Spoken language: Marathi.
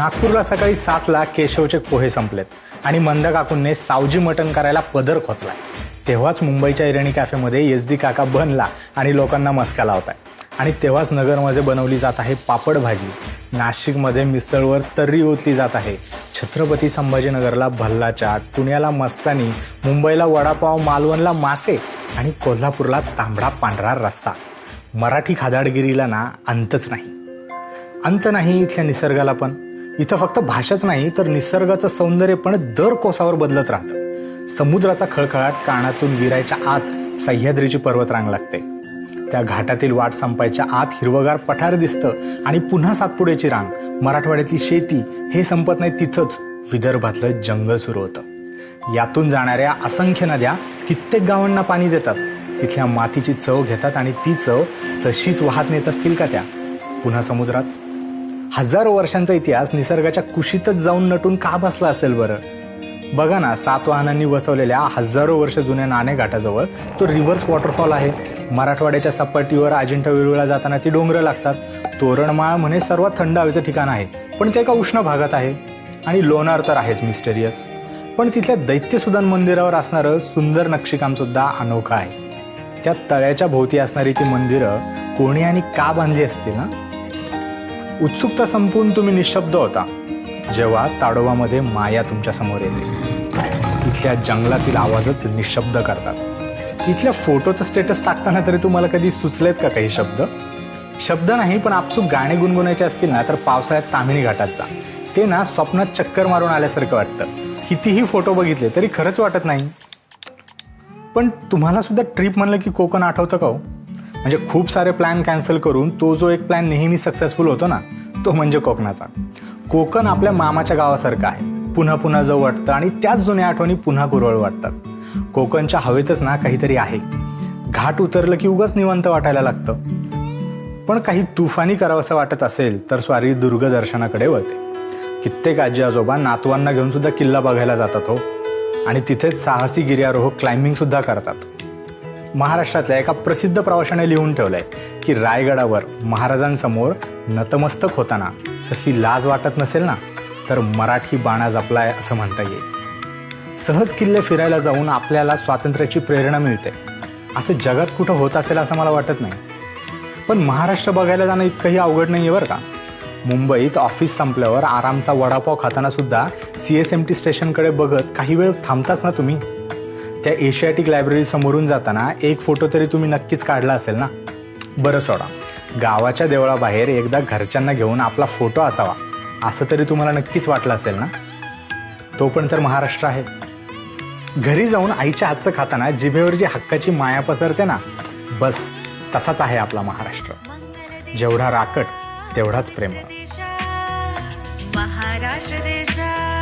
नागपूरला सकाळी सातला केशवचे पोहे संपलेत आणि मंद काकूंनी सावजी मटण करायला पदर खोचलाय. तेव्हाच मुंबईच्या इरणी कॅफेमध्ये एस डी काका बनला आणि लोकांना मस्का लावताय. आणि तेव्हाच नगरमध्ये बनवली जात आहे पापड भाजी. नाशिकमध्ये मिसळवर तर्री ओतली जात आहे. छत्रपती संभाजीनगरला भल्ला चाट पुण्याला मस्तानी मुंबईला वडापाव मालवणला मासे आणि कोल्हापूरला तांबडा पांढरा रस्सा. मराठी खादाडगिरीला ना अंतच नाही. अंत नाही इथल्या निसर्गाला पण. इथं फक्त भाषाच नाही तर निसर्गाचं सौंदर्य पण दर कोसावर बदलत राहतं. समुद्राचा खळखळाट कानातून विरायच्या आत सह्याद्रीची पर्वतरांग लागते. त्या घाटातील वाट संपायच्या आत हिरवगार पठार दिसतं आणि पुन्हा सातपुड्याची रांग. मराठवाड्यातली शेती हे संपत नाही तिथंच विदर्भातलं जंगल सुरू होतं. यातून जाणाऱ्या असंख्य नद्या कित्येक गावांना पाणी देतात. तिथल्या मातीची चव घेतात आणि ती चव तशीच वाहत नेत असतील का त्या? पुन्हा समुद्रात हजारो वर्षांचा इतिहास निसर्गाच्या कुशीतच जाऊन नटून का बसला असेल बरं? बघा ना सातवाहनांनी वसवलेल्या हजारो वर्ष जुन्या नाणेघाटाजवळ तो रिव्हर्स वॉटरफॉल आहे. मराठवाड्याच्या सपाटीवर अजिंठा वेरूळला जाताना ती डोंगरं लागतात. तोरणमाळ म्हणे सर्वात थंड हवेचं ठिकाण आहे. पण ते एका उष्ण भागात आहे. आणि लोणार तर आहेच मिस्टेरियस. पण तिथल्या दैत्यसुदान मंदिरावर असणारं सुंदर नक्षीकाम सुद्धा अनोखं आहे. त्या तळ्याच्या भोवती असणारी ती मंदिरं कोणी आणि का बांधली असते ना उत्सुकता संपून तुम्ही निशब्द होता. जेव्हा ताडोबामध्ये माया तुमच्यासमोर येते. इथल्या जंगलातील आवाजच निशब्द करतात. इथल्या फोटोचं स्टेटस टाकताना तरी तुम्हाला कधी सुचलेत का काही शब्द? शब्द नाही पण आपसूक गाणे गुणगुणायचे असतील ना तर पावसाळ्यात तामिणी घाटाचा ते ना स्वप्नात चक्कर मारून आल्यासारखं वाटतं. कितीही फोटो बघितले तरी खरंच वाटत नाही. पण तुम्हाला सुद्धा ट्रिप म्हणलं की कोकण आठवतं का हो? म्हणजे खूप सारे प्लॅन कॅन्सल करून तो जो एक प्लॅन नेहमी सक्सेसफुल होतो ना तो म्हणजे कोकणाचा. कोकण आपल्या मामाच्या गावासारखं आहे. पुन्हा पुन्हा जवळ वाटतं आणि त्याच जुन्या आठवणी पुन्हा कुरवळ वाटतात. कोकणच्या हवेतच ना काहीतरी आहे. घाट उतरलं की उगाच निवंत वाटायला लागतं. पण काही तुफानी करावंसं वाटत असेल तर स्वारी दुर्गदर्शनाकडे वळते. कित्येक आजी आजोबा नातवांना घेऊन सुद्धा किल्ला बघायला जातात हो. आणि तिथेच साहसी गिर्यारोहक क्लाइम्बिंग सुद्धा करतात. महाराष्ट्रातल्या एका प्रसिद्ध प्रवाशाने लिहून ठेवलंय की रायगडावर महाराजांसमोर नतमस्तक होताना कसली लाज वाटत नसेल ना तर मराठी बाणा जपलाय असं म्हणता येईल. सहज किल्ले फिरायला जाऊन आपल्याला स्वातंत्र्याची प्रेरणा मिळते. असं जगात कुठं होत असेल असं मला वाटत नाही. पण महाराष्ट्र बघायला जाणं इतकंही अवघड नाही आहे बरं का. मुंबईत ऑफिस संपल्यावर आरामचा वडापाव खाताना सुद्धा सी एस एम टी स्टेशनकडे बघत काही वेळ थांबताच ना तुम्ही? त्या एशियाटिक लायब्ररी समोरून जाताना एक फोटो तरी तुम्ही नक्कीच काढला असेल ना? बरं सोडा. गावाच्या देवळाबाहेर एकदा घरच्यांना घेऊन आपला फोटो असावा. असं तरी तुम्हाला नक्कीच वाटलं असेल ना? तो पण तर महाराष्ट्र आहे. घरी जाऊन आईच्या हातचं खाताना जिभेवर जी हक्काची माया पसरते ना बस तसाच आहे आपला महाराष्ट्र. जेवढा राकट तेवढाच प्रेम महाराष्ट्र देशा